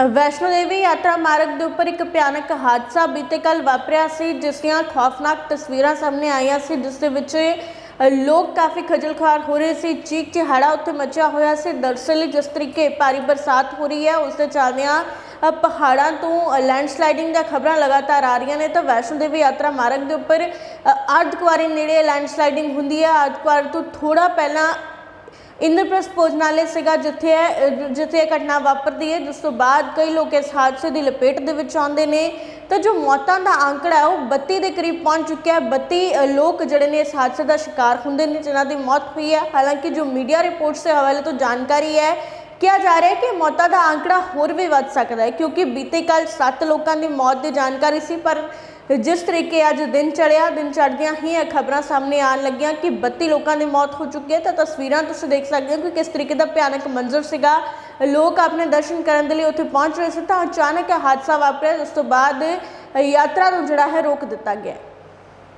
ਵੈਸ਼ਨੋ ਦੇਵੀ ਯਾਤਰਾ ਮਾਰਗ ਦੇ ਉੱਪਰ ਇੱਕ ਭਿਆਨਕ ਹਾਦਸਾ ਬੀਤੇ ਕੱਲ ਵਾਪਰਿਆ ਸੀ, ਜਿਸ ਦੀਆਂ ਖੌਫਨਾਕ ਤਸਵੀਰਾਂ ਸਾਹਮਣੇ ਆਈਆਂ ਸੀ, ਜਿਸ ਦੇ ਵਿੱਚ ਲੋਕ ਕਾਫੀ ਖੱਜਲ ਹੋ ਰਹੇ ਸੀ, ਚੀਕ ਚਿਹਾੜਾ ਉੱਥੇ ਮਚਿਆ ਹੋਇਆ ਸੀ। ਦਰਅਸਲ ਜਿਸ ਤਰੀਕੇ ਭਾਰੀ ਬਰਸਾਤ ਹੋ ਰਹੀ ਹੈ, ਉਸ ਦੇ ਚੱਲਦਿਆਂ ਪਹਾੜਾਂ ਤੋਂ ਲੈਂਡਸਲਾਈਡਿੰਗ ਦੀਆਂ ਖਬਰਾਂ ਲਗਾਤਾਰ ਆ ਰਹੀਆਂ ਨੇ, ਤਾਂ ਵੈਸ਼ਨੋ ਦੇਵੀ ਯਾਤਰਾ ਮਾਰਗ ਦੇ ਉੱਪਰ ਅਰਧਕੁਆਰੀ ਨੇੜੇ ਲੈਂਡਸਲਾਈਡਿੰਗ ਹੁੰਦੀ ਹੈ। ਅਰਧਕੁਆਰੀ ਤੋਂ ਥੋੜਾ ਪਹਿਲਾਂ ਇੰਦਰਪ੍ਰਸਥ ਭੋਜਨਾਲੇ ਸੀਗਾ, ਜਿੱਥੇ ਹੈ ਜਿੱਥੇ ਇਹ ਘਟਨਾ ਵਾਪਰਦੀ ਹੈ, ਜਿਸ ਤੋਂ ਬਾਅਦ ਕਈ ਲੋਕ ਇਸ ਹਾਦਸੇ ਦੀ ਲਪੇਟ ਦੇ ਵਿੱਚ ਆਉਂਦੇ ਨੇ। ਤਾਂ ਜੋ ਮੌਤਾਂ ਦਾ ਅੰਕੜਾ ਹੈ, ਉਹ 32 ਦੇ ਕਰੀਬ ਪਹੁੰਚ ਚੁੱਕਿਆ ਹੈ। 32 ਲੋਕ ਜਿਹੜੇ ਨੇ ਇਸ ਹਾਦਸੇ ਦਾ ਸ਼ਿਕਾਰ ਹੁੰਦੇ ਨੇ, ਜਿਨ੍ਹਾਂ ਦੀ ਮੌਤ ਹੋਈ ਹੈ। ਹਾਲਾਂਕਿ ਜੋ ਮੀਡੀਆ ਰਿਪੋਰਟਸ ਦੇ ਹਵਾਲੇ ਤੋਂ ਜਾਣਕਾਰੀ ਹੈ, ਕਿਹਾ ਜਾ ਰਿਹਾ ਹੈ ਕਿ ਮੌਤਾਂ ਦਾ ਅੰਕੜਾ ਹੋਰ ਵੀ ਵੱਧ ਸਕਦਾ ਹੈ, ਕਿਉਂਕਿ ਬੀਤੇ ਕੱਲ 7 ਲੋਕਾਂ ਦੀ ਮੌਤ ਦੀ ਜਾਣਕਾਰੀ ਸੀ, ਪਰ ਜਿਸ ਤਰੀਕੇ ਅੱਜ ਦਿਨ ਚੜਿਆ, ਦਿਨ ਚੜ੍ਹਦਿਆਂ ਹੀ ਇਹ ਖਬਰਾਂ ਸਾਹਮਣੇ ਆਉਣ ਲੱਗੀਆਂ ਕਿ 32 ਲੋਕਾਂ ਦੀ ਮੌਤ ਹੋ ਚੁੱਕੀ ਹੈ। ਤਾਂ ਤਸਵੀਰਾਂ ਤੁਸੀਂ ਦੇਖ ਸਕਦੇ ਹੋ ਕਿ ਕਿਸ ਤਰੀਕੇ ਦਾ ਭਿਆਨਕ ਮੰਜ਼ਰ ਸੀਗਾ। ਲੋਕ ਆਪਣੇ ਦਰਸ਼ਨ ਕਰਨ ਦੇ ਲਈ ਉੱਥੇ ਪਹੁੰਚ ਰਹੇ ਸੀ ਤਾਂ ਅਚਾਨਕ ਇਹ ਹਾਦਸਾ ਵਾਪਰਿਆ, ਜਿਸ ਤੋਂ ਬਾਅਦ ਯਾਤਰਾ ਨੂੰ ਜਿਹੜਾ ਹੈ ਰੋਕ ਦਿੱਤਾ ਗਿਆ।